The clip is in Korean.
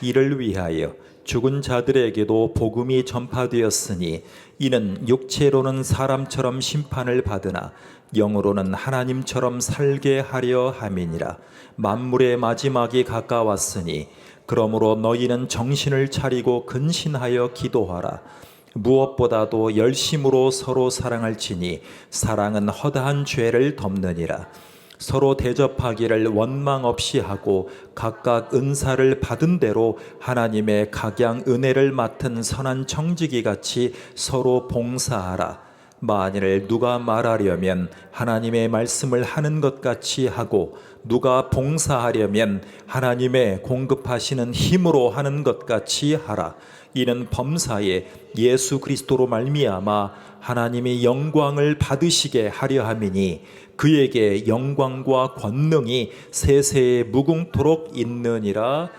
이를 위하여 죽은 자들에게도 복음이 전파되었으니 이는 육체로는 사람처럼 심판을 받으나 영으로는 하나님처럼 살게 하려 함이니라. 만물의 마지막이 가까웠으니 그러므로 너희는 정신을 차리고 근신하여 기도하라. 무엇보다도 열심으로 서로 사랑할지니 사랑은 허다한 죄를 덮느니라 서로 대접하기를 원망 없이 하고 각각 은사를 받은 대로 하나님의 각양 은혜를 맡은 선한 청지기 같이 서로 봉사하라. 만일 누가 말하려면 하나님의 말씀을 하는 것 같이 하고 누가 봉사하려면 하나님의 공급하시는 힘으로 하는 것 같이 하라. 이는 범사에 예수 그리스도로 말미암아 하나님의 영광을 받으시게 하려 함이니 그에게 영광과 권능이 세세에 무궁토록 있느니라